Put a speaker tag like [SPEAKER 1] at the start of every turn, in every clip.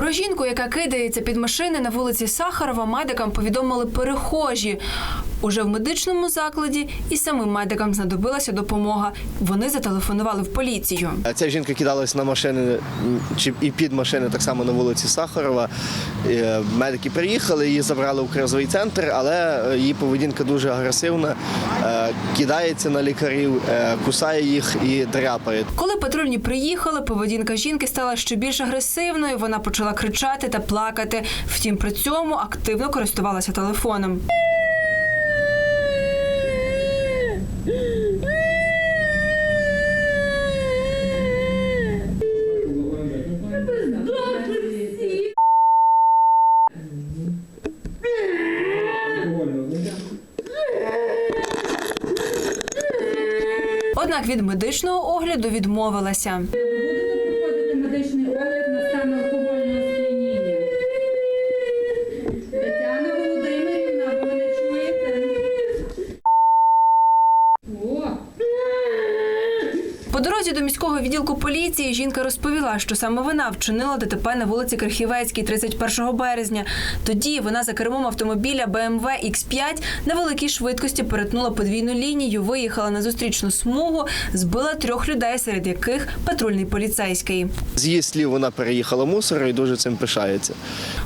[SPEAKER 1] Про жінку, яка кидається під машини на вулиці Сахарова, медикам повідомили перехожі. Уже в медичному закладі і самим медикам знадобилася допомога. Вони зателефонували в поліцію.
[SPEAKER 2] Ця жінка кидалась на машини чи і під машини так само на вулиці Сахарова. Е, Медики приїхали, її забрали в кризовий центр, але е, її поведінка дуже агресивна. Е, Кидається на лікарів, кусає їх і дряпає.
[SPEAKER 1] Коли патрульні приїхали, поведінка жінки стала ще більш агресивною. Вона почала кричати та плакати. Втім, при цьому активно користувалася телефоном. Однак від медичного огляду відмовилася.
[SPEAKER 3] Будете проходити медичний огляд
[SPEAKER 1] По дорозі до міського відділку поліції жінка розповіла, що саме вона вчинила ДТП на вулиці Крихівецькій 31 березня. Тоді вона за кермом автомобіля BMW X5 на великій швидкості перетнула подвійну лінію, виїхала на зустрічну смугу, збила трьох людей, серед яких патрульний поліцейський.
[SPEAKER 2] З її слів вона переїхала мусор і дуже цим пишається.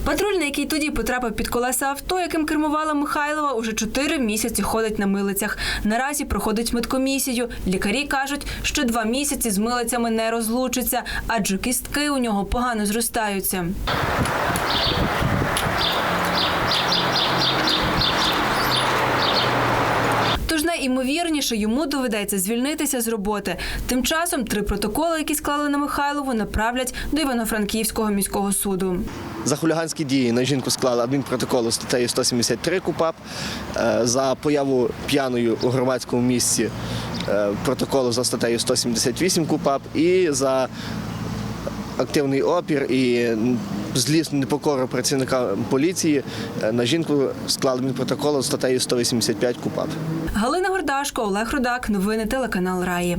[SPEAKER 1] Патрульний, який тоді потрапив під колеса авто, яким кермувала Михайлова, уже чотири місяці ходить на милицях. Наразі проходить медкомісію. Лікарі кажуть, що два місяці з милицями не розлучиться, адже кістки у нього погано зростаються. Тож найімовірніше йому доведеться звільнитися з роботи. Тим часом три протоколи, які склали на Михайлову, направлять до Івано-Франківського міського суду.
[SPEAKER 2] За хуліганські дії на жінку склали адмінпротокол у статтею 173 КУПАП. Е, За появу п'яною у громадському місці протоколу за статтею 178 КУПАП і за активний опір і злісну непокору працівника поліції е, на жінку склали протоколу за статтею 185 КУПАП.
[SPEAKER 1] Галина Гордашко, Олег Рудак. Новини телеканал Раї.